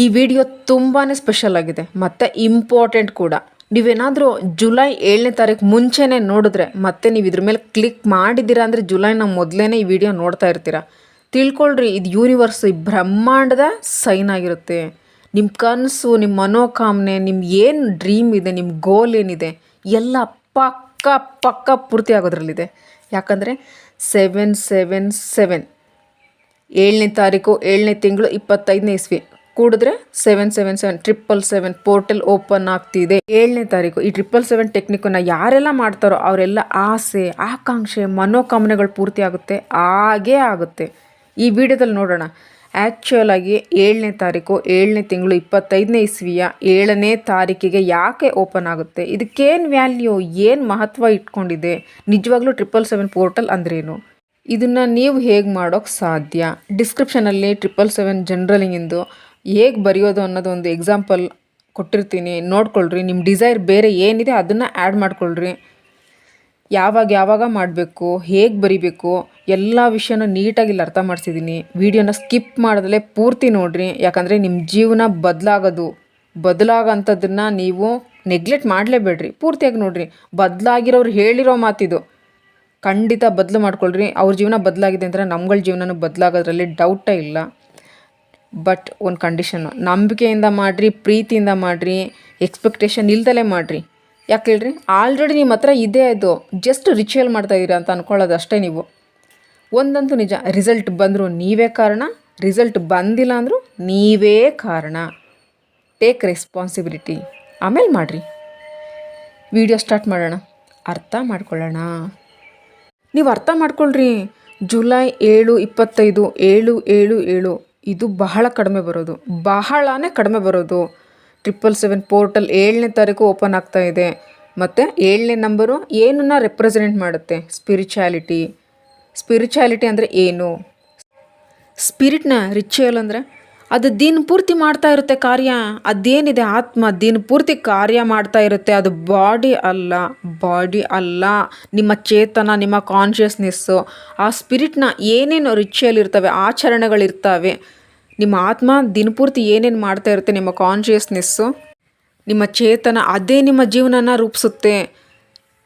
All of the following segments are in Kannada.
ಈ ವಿಡಿಯೋ ತುಂಬಾ ಸ್ಪೆಷಲ್ ಆಗಿದೆ. ಮತ್ತು ಇಂಪಾರ್ಟೆಂಟ್ ಕೂಡ. ನೀವೇನಾದರೂ ಜುಲೈ ಏಳನೇ ತಾರೀಕು ಮುಂಚೆನೇ ನೋಡಿದ್ರೆ ಮತ್ತೆ ನೀವು ಇದ್ರ ಮೇಲೆ ಕ್ಲಿಕ್ ಮಾಡಿದ್ದೀರಾ ಅಂದರೆ ಜುಲೈನ ಮೊದಲೇ ಈ ವಿಡಿಯೋ ನೋಡ್ತಾ ಇರ್ತೀರ. ತಿಳ್ಕೊಳ್ರಿ, ಇದು ಯೂನಿವರ್ಸ್ ಈ ಬ್ರಹ್ಮಾಂಡದ ಸೈನ್ ಆಗಿರುತ್ತೆ. ನಿಮ್ಮ ಕನಸು ನಿಮ್ಮ ಮನೋಕಾಮನೆ ನಿಮ್ಮ ಏನು ಡ್ರೀಮ್ ಇದೆ ನಿಮ್ಮ ಗೋಲ್ ಏನಿದೆ, ಎಲ್ಲ ಪಕ್ಕ ಪಕ್ಕ ಪೂರ್ತಿ ಆಗೋದ್ರಲ್ಲಿದೆ. ಯಾಕಂದರೆ ಸೆವೆನ್ ಸೆವೆನ್ ಸೆವೆನ್ ಏಳನೇ ತಾರೀಕು, ಏಳನೇ ತಿಂಗಳು, ಇಪ್ಪತ್ತೈದನೇ ಇಸ್ವಿ. ಕೂಡಿದ್ರೆ seven seven seven triple seven portal open ಆಗ್ತಿದೆ. ಏಳನೇ ತಾರೀಕು, ಈ ಟ್ರಿಪಲ್ ಸೆವೆನ್ ಟೆಕ್ನಿಕನ್ನು ಯಾರೆಲ್ಲ ಮಾಡ್ತಾರೋ ಅವರೆಲ್ಲ ಆಸೆ, ಆಕಾಂಕ್ಷೆ, ಮನೋಕಾಮನೆಗಳು ಪೂರ್ತಿ ಆಗುತ್ತೆ, ಹಾಗೇ ಆಗುತ್ತೆ. ಈ ವಿಡಿಯೋದಲ್ಲಿ ನೋಡೋಣ. ಆ್ಯಕ್ಚುಯಲ್ ಆಗಿ ಏಳನೇ ತಾರೀಕು, ಏಳನೇ ತಿಂಗಳು ಇಪ್ಪತ್ತೈದನೇ ಇಸ್ವಿಯ ಏಳನೇ ತಾರೀಕಿಗೆ ಯಾಕೆ ಓಪನ್ ಆಗುತ್ತೆ? ಇದಕ್ಕೇನು ವ್ಯಾಲ್ಯೂ ಏನು ಮಹತ್ವ ಇಟ್ಕೊಂಡಿದೆ? ನಿಜವಾಗ್ಲೂ ಟ್ರಿಪಲ್ ಸೆವೆನ್ ಪೋರ್ಟಲ್ ಅಂದ್ರೇನು? ಇದನ್ನು ನೀವು ಹೇಗೆ ಮಾಡೋಕ್ಕೆ ಸಾಧ್ಯ? ಡಿಸ್ಕ್ರಿಪ್ಷನಲ್ಲಿ ಟ್ರಿಪಲ್ ಸೆವೆನ್ ಜನರಲಿಂಗಿಂದು ಹೇಗೆ ಬರೆಯೋದು ಅನ್ನೋದು ಒಂದು ಎಕ್ಸಾಂಪಲ್ ಕೊಟ್ಟಿರ್ತೀನಿ. ನೋಡ್ಕೊಳ್ರಿ ನಿಮ್ಮ ಡಿಸೈರ್ ಬೇರೆ ಏನಿದೆ ಅದನ್ನು ಆ್ಯಡ್ ಮಾಡ್ಕೊಳ್ರಿ. ಯಾವಾಗ ಯಾವಾಗ ಮಾಡಬೇಕು, ಹೇಗೆ ಬರಿಬೇಕು, ಎಲ್ಲ ವಿಷಯನೂ ನೀಟಾಗಿ ಇಲ್ಲಿ ಅರ್ಥ ಮಾಡಿಸಿದ್ದೀನಿ ವಿಡಿಯೋನ ಸ್ಕಿಪ್ ಮಾಡಿದ್ರೆ ಪೂರ್ತಿ ನೋಡಿರಿ. ಯಾಕಂದರೆ ನಿಮ್ಮ ಜೀವನ ಬದಲಾಗೋದು. ಬದಲಾಗೋಂಥದ್ದನ್ನು ನೀವು ನೆಗ್ಲೆಕ್ಟ್ ಮಾಡಲೇಬೇಡ್ರಿ. ಪೂರ್ತಿಯಾಗಿ ನೋಡಿರಿ. ಬದಲಾಗಿರೋರು ಹೇಳಿರೋ ಮಾತಿದು. ಖಂಡಿತ ಬದಲು ಮಾಡ್ಕೊಳ್ರಿ. ಅವ್ರ ಜೀವನ ಬದಲಾಗಿದೆ ಅಂದರೆ ನಮ್ಗಳ ಜೀವನನೂ ಬದಲಾಗೋದ್ರಲ್ಲಿ ಡೌಟೇ ಇಲ್ಲ. ಬಟ್ ಒಂದು ಕಂಡೀಷನ್ನು ನಂಬಿಕೆಯಿಂದ ಮಾಡಿರಿ, ಪ್ರೀತಿಯಿಂದ ಮಾಡಿರಿ ಎಕ್ಸ್ಪೆಕ್ಟೇಷನ್ ಇಲ್ದಲೇ ಮಾಡಿರಿ. ಯಾಕೆ ಹೇಳ್ರಿ? ಆಲ್ರೆಡಿ ನಿಮ್ಮ ಹತ್ರ ಇದೇ ಅದು ಜಸ್ಟ್ ರಿಚುವಲ್ ಮಾಡ್ತಾಯಿದ್ದೀರಾ ಅಂತ ಅಂದ್ಕೊಳ್ಳೋದು ಅಷ್ಟೇ ನೀವು. ಒಂದಂತೂ ನಿಜ ರಿಸಲ್ಟ್ ಬಂದರೂ ನೀವೇ ಕಾರಣ ರಿಸಲ್ಟ್ ಬಂದಿಲ್ಲ ಅಂದರೂ ನೀವೇ ಕಾರಣ. ಟೇಕ್ ರೆಸ್ಪಾನ್ಸಿಬಿಲಿಟಿ ಆಮೇಲೆ ಮಾಡಿರಿ. ವಿಡಿಯೋ ಸ್ಟಾರ್ಟ್ ಮಾಡೋಣ. ಅರ್ಥ ಮಾಡ್ಕೊಳ್ಳೋಣ. ನೀವು ಅರ್ಥ ಮಾಡ್ಕೊಳ್ರಿ. ಜುಲೈ ಏಳು ಇಪ್ಪತ್ತೈದು, ಏಳು ಏಳು ಏಳು. ಇದು ಬಹಳ ಕಡಿಮೆ ಬರೋದು. ಬಹಳನೇ ಕಡಿಮೆ ಬರೋದು. ಟ್ರಿಪಲ್ ಸೆವೆನ್ ಪೋರ್ಟಲ್ ಏಳನೇ ತಾರೀಕು ಓಪನ್ ಆಗ್ತಾ ಇದೆ. ಮತ್ತು ಏಳನೇ ನಂಬರು ಏನನ್ನ ರೆಪ್ರೆಸೆಂಟ್ ಮಾಡುತ್ತೆ? ಸ್ಪಿರಿಚುಯಾಲಿಟಿ ಸ್ಪಿರಿಚುಯಾಲಿಟಿ ಅಂದರೆ ಏನು? ಸ್ಪಿರಿಟ್ನ ರಿಚುವಲ್ ಅಂದರೆ ಅದು ದಿನ ಪೂರ್ತಿ ಮಾಡ್ತಾ ಇರುತ್ತೆ ಕಾರ್ಯ. ಅದೇನಿದೆ ಆತ್ಮ? ದಿನ ಪೂರ್ತಿ ಕಾರ್ಯ ಮಾಡ್ತಾ ಇರುತ್ತೆ. ಅದು ಬಾಡಿ ಅಲ್ಲ ಬಾಡಿ ಅಲ್ಲ. ನಿಮ್ಮ ಚೇತನ, ನಿಮ್ಮ ಕಾನ್ಷಿಯಸ್ನೆಸ್ಸು ಆ ಸ್ಪಿರಿಟ್ನ ಏನೇನು ರಿಚುವಲ್ ಇರ್ತವೆ ಆಚರಣೆಗಳಿರ್ತವೆ, ನಿಮ್ಮ ಆತ್ಮ ದಿನಪೂರ್ತಿ ಏನೇನು ಮಾಡ್ತಾ ಇರುತ್ತೆ, ನಿಮ್ಮ ಕಾನ್ಷಿಯಸ್ನೆಸ್ಸು ನಿಮ್ಮ ಚೇತನ, ಅದೇ ನಿಮ್ಮ ಜೀವನನ ರೂಪಿಸುತ್ತೆ.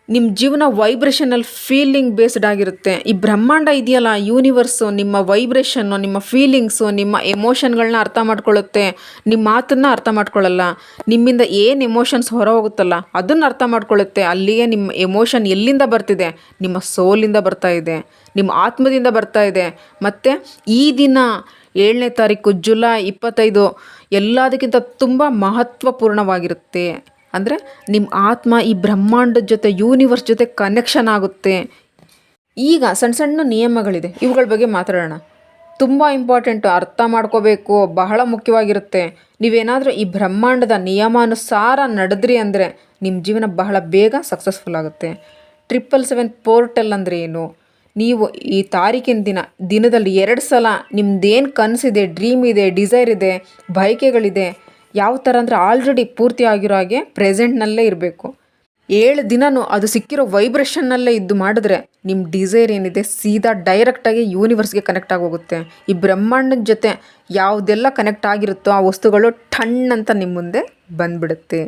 ನಿಮ್ಮ ಜೀವನ ವೈಬ್ರೇಷನಲ್ ಫೀಲಿಂಗ್ ಬೇಸ್ಡ್ ಆಗಿರುತ್ತೆ. ಈ ಬ್ರಹ್ಮಾಂಡ ಇದೆಯಲ್ಲ ಯೂನಿವರ್ಸು ನಿಮ್ಮ ವೈಬ್ರೇಷನ್ನು ನಿಮ್ಮ ಫೀಲಿಂಗ್ಸು ನಿಮ್ಮ ಎಮೋಷನ್ಗಳನ್ನ ಅರ್ಥ ಮಾಡ್ಕೊಳ್ಳುತ್ತೆ. ನಿಮ್ಮ ಮಾತನ್ನು ಅರ್ಥ ಮಾಡ್ಕೊಳ್ಳಲ್ಲ. ನಿಮ್ಮಿಂದ ಏನು ಎಮೋಷನ್ಸ್ ಹೊರ ಹೋಗುತ್ತಲ್ಲ ಅದನ್ನು ಅರ್ಥ ಮಾಡ್ಕೊಳ್ಳುತ್ತೆ. ಅಲ್ಲಿಗೆ ನಿಮ್ಮ ಎಮೋಷನ್ ಎಲ್ಲಿಂದ ಬರ್ತಿದೆ? ನಿಮ್ಮ ಸೋಲಿಂದ ಬರ್ತಾ ಇದೆ. ನಿಮ್ಮ ಆತ್ಮದಿಂದ ಬರ್ತಾ ಇದೆ. ಮತ್ತು ಈ ದಿನ ಏಳನೇ ತಾರೀಕು ಜುಲೈ ಇಪ್ಪತ್ತೈದು ಎಲ್ಲದಕ್ಕಿಂತ ತುಂಬ ಮಹತ್ವಪೂರ್ಣವಾಗಿರುತ್ತೆ. ಅಂದರೆ ನಿಮ್ಮ ಆತ್ಮ ಈ ಬ್ರಹ್ಮಾಂಡದ ಜೊತೆ ಯೂನಿವರ್ಸ್ ಜೊತೆ ಕನೆಕ್ಷನ್ ಆಗುತ್ತೆ. ಈಗ ಸಣ್ಣ ಸಣ್ಣ ನಿಯಮಗಳಿದೆ. ಇವುಗಳ ಬಗ್ಗೆ ಮಾತಾಡೋಣ. ತುಂಬ ಇಂಪಾರ್ಟೆಂಟು ಅರ್ಥ ಮಾಡ್ಕೋಬೇಕು, ಬಹಳ ಮುಖ್ಯವಾಗಿರುತ್ತೆ. ನೀವೇನಾದರೂ ಈ ಬ್ರಹ್ಮಾಂಡದ ನಿಯಮಾನುಸಾರ ನಡೆದ್ರಿ ಅಂದರೆ ನಿಮ್ಮ ಜೀವನ ಬಹಳ ಬೇಗ ಸಕ್ಸಸ್ಫುಲ್ ಆಗುತ್ತೆ. ಟ್ರಿಪಲ್ ಸೆವೆನ್ ಪೋರ್ಟಲ್ ಅಂದರೆ ಏನು? ನೀವು ಈ ತಾರೀಕಿನ ದಿನ, ದಿನದಲ್ಲಿ ಎರಡು ಸಲ ನಿಮ್ಮದೇನು ಕನಸಿದೆ ಡ್ರೀಮ್ ಇದೆ ಡಿಸೈರ್ ಇದೆ, ಬಯಕೆಗಳಿದೆ ಯಾವ ಥರ ಅಂದರೆ ಆಲ್ರೆಡಿ ಪೂರ್ತಿ ಆಗಿರೋ ಹಾಗೆ ಪ್ರೆಸೆಂಟ್ನಲ್ಲೇ ಇರಬೇಕು. ಏಳು ದಿನವೂ ಅದು ಸಿಕ್ಕಿರೋ ವೈಬ್ರೇಷನ್ನಲ್ಲೇ ಇದ್ದು ಮಾಡಿದ್ರೆ ನಿಮ್ಮ ಡಿಸೈರ್ ಏನಿದೆ ಸೀದಾ ಡೈರೆಕ್ಟಾಗಿ ಯೂನಿವರ್ಸ್ಗೆ ಕನೆಕ್ಟ್ ಆಗೋಗುತ್ತೆ ಈ ಬ್ರಹ್ಮಾಂಡದ ಜೊತೆ ಯಾವುದೆಲ್ಲ ಕನೆಕ್ಟ್ ಆಗಿರುತ್ತೋ ಆ ವಸ್ತುಗಳು ಠಣ್ ಅಂತ ನಿಮ್ಮ ಮುಂದೆ ಬಂದ್ಬಿಡುತ್ತೆ.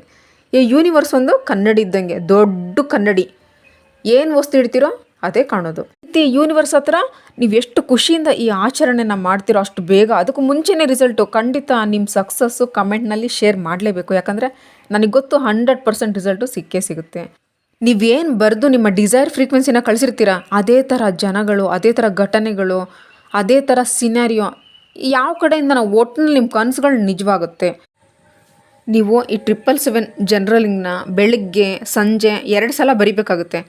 ಈ ಯೂನಿವರ್ಸ್ ಒಂದು ಕನ್ನಡಿ ಇದ್ದಂಗೆ, ದೊಡ್ಡ ಕನ್ನಡಿ. ಏನು ವಸ್ತು ಇಡ್ತೀರೋ ಅದೇ ಕಾಣೋದು. ಈ ಯೂನಿವರ್ಸ್ ಹತ್ರ ನೀವು ಎಷ್ಟು ಖುಷಿಯಿಂದ ಈ ಆಚರಣೆನ ಮಾಡ್ತಿರೋ ಅಷ್ಟು ಬೇಗ ಅದಕ್ಕೂ ಮುಂಚೆನೇ ರಿಸಲ್ಟು ಖಂಡಿತ ನಿಮ್ಮ ಸಕ್ಸಸ್ಸು ಕಮೆಂಟ್ನಲ್ಲಿ ಶೇರ್ ಮಾಡಲೇಬೇಕು. ಯಾಕಂದರೆ ನನಗೆ ಗೊತ್ತು ಹಂಡ್ರೆಡ್ ಪರ್ಸೆಂಟ್ ರಿಸಲ್ಟು ಸಿಕ್ಕೇ ಸಿಗುತ್ತೆ. ನೀವೇನು ಬರೆದು ನಿಮ್ಮ ಡಿಸೈರ್ ಫ್ರೀಕ್ವೆನ್ಸಿನ ಕಳಿಸಿರ್ತೀರ, ಅದೇ ಥರ ಜನಗಳು, ಅದೇ ಥರ ಘಟನೆಗಳು, ಅದೇ ಥರ ಸಿನಾರಿಯೋ ಯಾವ ಕಡೆಯಿಂದ ನಾವು ಒಟ್ಟಿನಲ್ಲಿ ನಿಮ್ಮ ಕನಸುಗಳು ನಿಜವಾಗುತ್ತೆ. ನೀವು ಈ ಟ್ರಿಪಲ್ ಸೆವೆನ್ ಜನರಲಿಂಗ್ನ ಬೆಳಿಗ್ಗೆ, ಸಂಜೆ ಎರಡು ಸಲ ಬರಿಬೇಕಾಗುತ್ತೆ.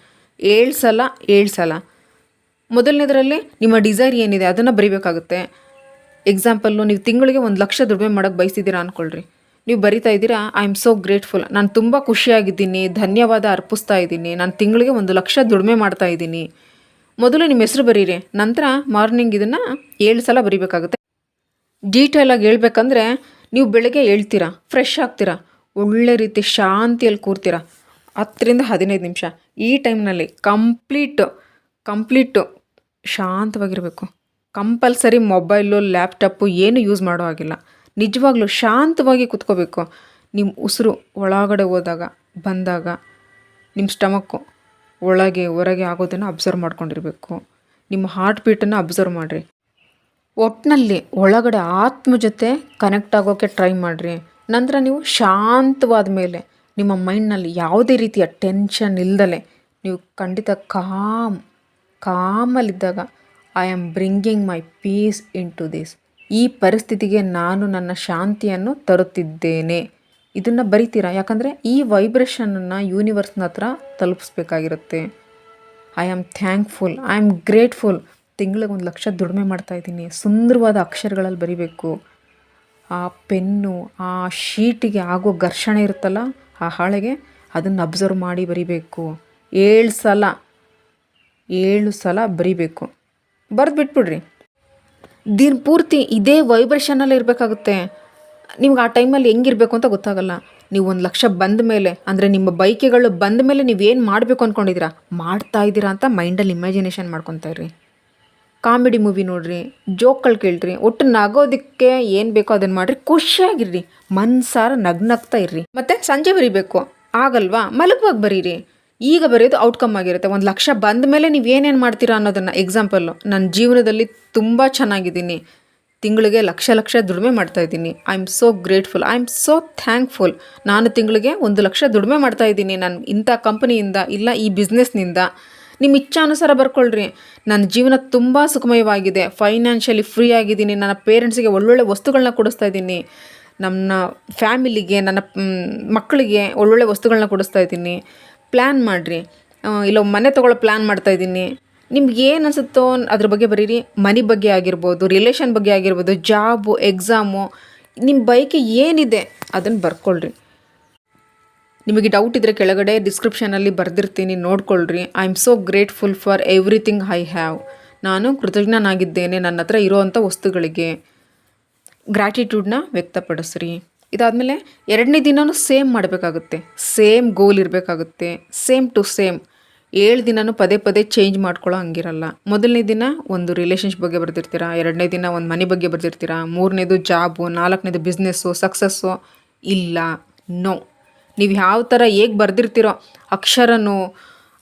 ಏಳು ಸಲ ಏಳು ಸಲ. ಮೊದಲನೇದರಲ್ಲಿ ನಿಮ್ಮ ಡಿಸೈರ್ ಏನಿದೆ ಅದನ್ನು ಬರಿಬೇಕಾಗುತ್ತೆ. ಎಕ್ಸಾಂಪಲ್ಲು ನೀವು ತಿಂಗಳಿಗೆ ಒಂದು ಲಕ್ಷ ದುಡಿಮೆ ಮಾಡೋಕ್ಕೆ ಬಯಸಿದ್ದೀರಾ ಅಂದ್ಕೊಳ್ರಿ ನೀವು ಬರಿತಾ ಇದ್ದೀರಾ ಐ ಆಮ್ ಸೋ ಗ್ರೇಟ್ಫುಲ್ ನಾನು ತುಂಬ ಖುಷಿಯಾಗಿದ್ದೀನಿ, ಧನ್ಯವಾದ ಅರ್ಪಿಸ್ತಾ ಇದ್ದೀನಿ, ನಾನು ತಿಂಗಳಿಗೆ ಒಂದು ಲಕ್ಷ ದುಡಿಮೆ ಮಾಡ್ತಾ ಇದ್ದೀನಿ. ಮೊದಲು ನಿಮ್ಮ ಹೆಸರು ಬರೀರಿ, ನಂತರ ಮಾರ್ನಿಂಗ್ ಇದನ್ನು ಏಳು ಸಲ ಬರಿಬೇಕಾಗುತ್ತೆ. ಡೀಟೇಲಾಗಿ ಹೇಳ್ಬೇಕಂದ್ರೆ, ನೀವು ಬೆಳಗ್ಗೆ ಹೇಳ್ತೀರಾ ಫ್ರೆಶ್ ಆಗ್ತೀರಾ, ಒಳ್ಳೆ ರೀತಿ ಶಾಂತಿಯಲ್ಲಿ ಕೂರ್ತೀರಾ ಹತ್ತರಿಂದ ಹದಿನೈದು ನಿಮಿಷ. ಈ ಟೈಮ್ನಲ್ಲಿ ಕಂಪ್ಲೀಟು ಕಂಪ್ಲೀಟು ಶಾಂತವಾಗಿರಬೇಕು. ಕಂಪಲ್ಸರಿ ಮೊಬೈಲು, ಲ್ಯಾಪ್ಟಾಪು ಏನು ಯೂಸ್ ಮಾಡೋ ಹಾಗಿಲ್ಲ. ನಿಜವಾಗ್ಲೂ ಶಾಂತವಾಗಿ ಕುತ್ಕೋಬೇಕು. ನಿಮ್ಮ ಉಸಿರು ಒಳಗಡೆ ಹೋದಾಗ, ಬಂದಾಗ, ನಿಮ್ಮ ಸ್ಟಮಕ್ಕು ಒಳಗೆ, ಹೊರಗೆ ಆಗೋದನ್ನು ಅಬ್ಸರ್ವ್ ಮಾಡ್ಕೊಂಡಿರಬೇಕು. ನಿಮ್ಮ ಹಾರ್ಟ್ ಬೀಟನ್ನು ಅಬ್ಸರ್ವ್ ಮಾಡಿರಿ. ಒಟ್ಟಿನಲ್ಲಿ ಒಳಗಡೆ ಆತ್ಮ ಜೊತೆ ಕನೆಕ್ಟ್ ಆಗೋಕ್ಕೆ ಟ್ರೈ ಮಾಡಿರಿ. ನಂತರ ನೀವು ಶಾಂತವಾದ ಮೇಲೆ ನಿಮ್ಮ ಮೈಂಡ್ನಲ್ಲಿ ಯಾವುದೇ ರೀತಿಯ ಟೆನ್ಷನ್ ಇಲ್ದಲೆ ನೀವು ಖಂಡಿತ calm, ಕಾಮಲ್ಲಿದ್ದಾಗ I am bringing my peace in to this ಈ ಪರಿಸ್ಥಿತಿಗೆ ನಾನು ನನ್ನ ಶಾಂತಿಯನ್ನು ತರುತ್ತಿದ್ದೇನೆ. ಇದನ್ನು ಬರಿತೀರಾ? ಯಾಕಂದರೆ ಈ ವೈಬ್ರೇಷನನ್ನು ಯೂನಿವರ್ಸ್ನ ಹತ್ರ ತಲುಪಿಸ್ಬೇಕಾಗಿರುತ್ತೆ. I am thankful I am grateful ತಿಂಗಳಿಗೆ ಒಂದು ಲಕ್ಷ ದುಡಿಮೆ ಮಾಡ್ತಾಯಿದ್ದೀನಿ ಸುಂದರವಾದ ಅಕ್ಷರಗಳಲ್ಲಿ ಬರಿಬೇಕು. ಆ ಪೆನ್ನು, ಆ ಶೀಟಿಗೆ ಆಗೋ ಘರ್ಷಣೆ ಇರುತ್ತಲ್ಲ ಆ ಹಾಳೆಗೆ ಅದನ್ನು ಅಬ್ಸರ್ವ್ ಮಾಡಿ ಬರಿಬೇಕು. ಏಳು ಸಲ ಏಳು ಸಲ ಬರಿಬೇಕು. ಬರೆದು ಬಿಟ್ಬಿಡ್ರಿ ದಿನ ಪೂರ್ತಿ ಇದೇ ವೈಬ್ರೇಷನಲ್ಲಿ ಇರಬೇಕಾಗುತ್ತೆ. ನಿಮ್ಗೆ ಆ ಟೈಮಲ್ಲಿ ಹೆಂಗಿರಬೇಕು ಅಂತ ಗೊತ್ತಾಗಲ್ಲ. ನೀವು ಒಂದು ಲಕ್ಷ ಬಂದ ಮೇಲೆ, ಅಂದರೆ ನಿಮ್ಮ ಬೈಕೆಗಳು ಬಂದ ಮೇಲೆ ನೀವೇನು ಮಾಡಬೇಕು ಅಂದ್ಕೊಂಡಿದ್ದೀರಾ ಮಾಡ್ತಾ ಇದ್ದೀರಾ ಅಂತ ಮೈಂಡಲ್ಲಿ ಇಮ್ಯಾಜಿನೇಷನ್ ಮಾಡ್ಕೊತಾ ಇರ್ರಿ. ಕಾಮಿಡಿ ಮೂವಿ ನೋಡ್ರಿ, ಜೋಕ್ಗಳು ಕೇಳಿರಿ, ಒಟ್ಟು ನಗೋದಕ್ಕೆ ಏನು ಬೇಕೋ ಅದನ್ನು ಮಾಡಿರಿ, ಖುಷಿಯಾಗಿರ್ರಿ, ಮನ್ಸಾರ ನಗ್ನಗ್ತಾ ಇರ್ರಿ. ಮತ್ತು ಸಂಜೆ ಬರಿಬೇಕು, ಆಗಲ್ವಾ? ಮಲಗುವಾಗ ಬರೀರಿ. ಈಗ ಬರೆಯೋದು ಔಟ್ಕಮ್ ಆಗಿರುತ್ತೆ. ಒಂದು ಲಕ್ಷ ಬಂದ ಮೇಲೆ ನೀವು ಏನೇನು ಮಾಡ್ತೀರಾ ಅನ್ನೋದನ್ನು ಎಕ್ಸಾಂಪಲ್ಲು ನನ್ನ ಜೀವನದಲ್ಲಿ ತುಂಬ ಚೆನ್ನಾಗಿದ್ದೀನಿ. ತಿಂಗಳಿಗೆ ಲಕ್ಷ ಲಕ್ಷ ದುಡಿಮೆ ಮಾಡ್ತಾ ಇದ್ದೀನಿ. I am so grateful I am so thankful ನಾನು ತಿಂಗಳಿಗೆ ಒಂದು ಲಕ್ಷ ದುಡಿಮೆ ಮಾಡ್ತಾ ಇದ್ದೀನಿ. ನಾನು ಇಂಥ ಕಂಪನಿಯಿಂದ ಇಲ್ಲ ಈ ಬಿಸ್ನೆಸ್ನಿಂದ ನಿಮ್ಮ ಇಚ್ಛಾನುಸಾರ ಬರ್ಕೊಳ್ರಿ. ನನ್ನ ಜೀವನ ತುಂಬ ಸುಖಮಯವಾಗಿದೆ. ಫೈನಾನ್ಷಿಯಲಿ ಫ್ರೀ ಆಗಿದ್ದೀನಿ. ನನ್ನ ಪೇರೆಂಟ್ಸಿಗೆ ಒಳ್ಳೊಳ್ಳೆ ವಸ್ತುಗಳನ್ನ ಕೊಡಿಸ್ತಾ ಇದ್ದೀನಿ. ನನ್ನ ಫ್ಯಾಮಿಲಿಗೆ ನನ್ನ ಮಕ್ಕಳಿಗೆ ಒಳ್ಳೊಳ್ಳೆ ವಸ್ತುಗಳನ್ನ ಕೊಡಿಸ್ತಾ ಇದ್ದೀನಿ. ಪ್ಲ್ಯಾನ್ ಮಾಡಿರಿ. ಇಲ್ಲ ಮನೆ ತೊಗೊಳ್ಳೋ ಪ್ಲ್ಯಾನ್ ಮಾಡ್ತಾ ಇದ್ದೀನಿ. ನಿಮ್ಗೆ ಏನು ಅನಿಸುತ್ತೋ ಅದ್ರ ಬಗ್ಗೆ ಬರೀರಿ. ಮನಿ ಬಗ್ಗೆ ಆಗಿರ್ಬೋದು ರಿಲೇಷನ್ ಬಗ್ಗೆ ಆಗಿರ್ಬೋದು ಜಾಬು ಎಕ್ಸಾಮು ನಿಮ್ಮ ಬಯಕೆ ಏನಿದೆ ಅದನ್ನು ಬರ್ಕೊಳ್ರಿ. ನಿಮಗೆ ಡೌಟ್ ಇದ್ದರೆ ಕೆಳಗಡೆ ಡಿಸ್ಕ್ರಿಪ್ಷನಲ್ಲಿ ಬರೆದಿರ್ತೀನಿ, ನೋಡ್ಕೊಳ್ರಿ. I am so grateful for everything I have ನಾನು ಕೃತಜ್ಞನಾಗಿದ್ದೇನೆ ನನ್ನ ಹತ್ರ ಇರೋವಂಥ ವಸ್ತುಗಳಿಗೆ. ಗ್ರ್ಯಾಟಿಟ್ಯೂಡ್ನ ವ್ಯಕ್ತಪಡಿಸ್ರಿ. ಇದಾದಮೇಲೆ ಎರಡನೇ ದಿನವೂ ಸೇಮ್ ಮಾಡಬೇಕಾಗುತ್ತೆ. ಸೇಮ್ ಗೋಲ್ ಇರಬೇಕಾಗುತ್ತೆ. ಸೇಮ್ ಟು ಸೇಮ್ ಏಳು ದಿನವೂ ಪದೇ ಪದೇ ಚೇಂಜ್ ಮಾಡ್ಕೊಳ್ಳೋ ಹಂಗಿರಲ್ಲ. ಮೊದಲನೇ ದಿನ ಒಂದು ರಿಲೇಷನ್ಶಿಪ್ ಬಗ್ಗೆ ಬರ್ದಿರ್ತೀರಾ? ಎರಡನೇ ದಿನ ಒಂದು ಮನೆ ಬಗ್ಗೆ ಬರ್ದಿರ್ತೀರಾ? ಮೂರನೇದು ಜಾಬು ನಾಲ್ಕನೇದು ಬಿಸ್ನೆಸ್ಸು ಸಕ್ಸಸ್ಸು ಇಲ್ಲ. ನೋ ನೀವು ಯಾವ ಥರ ಹೇಗೆ ಬರೆದಿರ್ತೀರೋ ಅಕ್ಷರನೂ,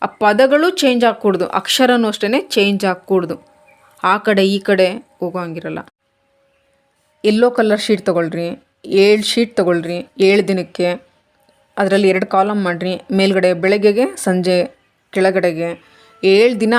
ಆ ಪದಗಳು ಚೇಂಜ್ ಆಗಕೂಡ್ದು. ಅಕ್ಷರನೂ ಅಷ್ಟೇ ಚೇಂಜ್ ಆಗಕೂಡ್ದು. ಆ ಕಡೆ, ಈ ಕಡೆ ಹೋಗೋಂಗಿರಲ್ಲ ಎಲ್ಲೋ ಕಲರ್ ಶೀಟ್ ತೊಗೊಳ್ರಿ, ಏಳು ಶೀಟ್ ತೊಗೊಳ್ರಿ, ಏಳು ದಿನಕ್ಕೆ. ಅದರಲ್ಲಿ ಎರಡು ಕಾಲಮ್ ಮಾಡಿರಿ. ಮೇಲ್ಗಡೆ ಬೆಳಗ್ಗೆಗೆ, ಸಂಜೆ ಕೆಳಗಡೆಗೆ. ಏಳು ದಿನ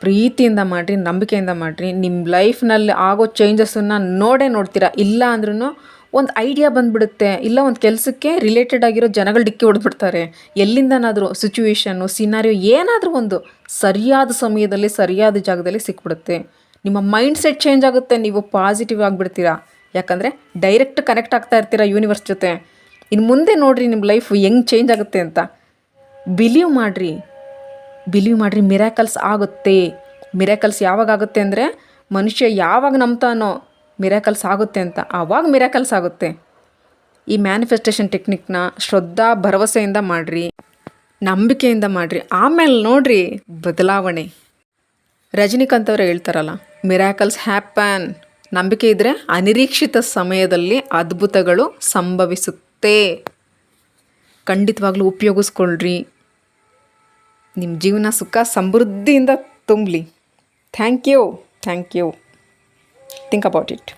ಪ್ರೀತಿಯಿಂದ ಮಾಡಿರಿ, ನಂಬಿಕೆಯಿಂದ ಮಾಡಿರಿ. ನಿಮ್ಮ ಲೈಫ್ನಲ್ಲಿ ಆಗೋ ಚೇಂಜಸನ್ನು ನೋಡೇ ನೋಡ್ತೀರಾ? ಇಲ್ಲ ಅಂದ್ರೂ ಒಂದು ಐಡಿಯಾ ಬಂದ್ಬಿಡುತ್ತೆ, ಇಲ್ಲ ಒಂದು ಕೆಲಸಕ್ಕೆ ರಿಲೇಟೆಡ್ ಆಗಿರೋ ಜನಗಳು ಡಿಕ್ಕಿ ಹೊಡೆದ್ಬಿಡ್ತಾರೆ. ಎಲ್ಲಿಂದನಾದರೂ ಸಿಚುವೇಶನ್ನು ಸಿನಾರಿಯೋ ಏನಾದರೂ ಒಂದು ಸರಿಯಾದ ಸಮಯದಲ್ಲಿ, ಸರಿಯಾದ ಜಾಗದಲ್ಲಿ ಸಿಕ್ಬಿಡುತ್ತೆ. ನಿಮ್ಮ ಮೈಂಡ್ ಸೆಟ್ ಚೇಂಜ್ ಆಗುತ್ತೆ, ನೀವು ಪಾಸಿಟಿವ್ ಆಗಿಬಿಡ್ತೀರಾ. ಯಾಕಂದರೆ ಡೈರೆಕ್ಟ್ ಕನೆಕ್ಟ್ ಆಗ್ತಾ ಇರ್ತೀರಾ ಯೂನಿವರ್ಸ್ ಜೊತೆ. ಇನ್ನು ಮುಂದೆ ನೋಡಿರಿ ನಿಮ್ಮ ಲೈಫ್ ಹೆಂಗೆ ಚೇಂಜ್ ಆಗುತ್ತೆ ಅಂತ. ಬಿಲೀವ್ ಮಾಡಿರಿ. ಬಿಲೀವ್ ಮಾಡಿರಿ ಮಿರಾಕಲ್ಸ್ ಆಗುತ್ತೆ. ಮಿರಾಕಲ್ಸ್ ಯಾವಾಗ ಆಗುತ್ತೆ ಅಂದರೆ ಮನುಷ್ಯ ಯಾವಾಗ ನಂಬ್ತಾನೋ ಮಿರಾಕಲ್ಸ್ ಆಗುತ್ತೆ ಅಂತ. ಆವಾಗ ಮಿರಾಕಲ್ಸ್ ಆಗುತ್ತೆ. ಈ ಮ್ಯಾನಿಫೆಸ್ಟೇಷನ್ ಟೆಕ್ನಿಕ್ನ ಶ್ರದ್ಧಾ, ಭರವಸೆಯಿಂದ ಮಾಡಿರಿ, ನಂಬಿಕೆಯಿಂದ ಮಾಡಿರಿ. ಆಮೇಲೆ ನೋಡಿರಿ ಬದಲಾವಣೆ. ರಜನಿಕಾಂತ್ ಅವರು ಹೇಳ್ತಾರಲ್ಲ, ಮಿರಾಕಲ್ಸ್ ಹ್ಯಾಪನ್. ನಂಬಿಕೆ ಇದ್ದರೆ ಅನಿರೀಕ್ಷಿತ ಸಮಯದಲ್ಲಿ ಅದ್ಭುತಗಳು ಸಂಭವಿಸುತ್ತೆ. ಖಂಡಿತವಾಗ್ಲೂ ಉಪಯೋಗಿಸ್ಕೊಳ್ರಿ. ನಿಮ್ಮ ಜೀವನ ಸುಖ, ಸಮೃದ್ಧಿಯಿಂದ ತುಂಬಲಿ. Thank you thank you. Think about it.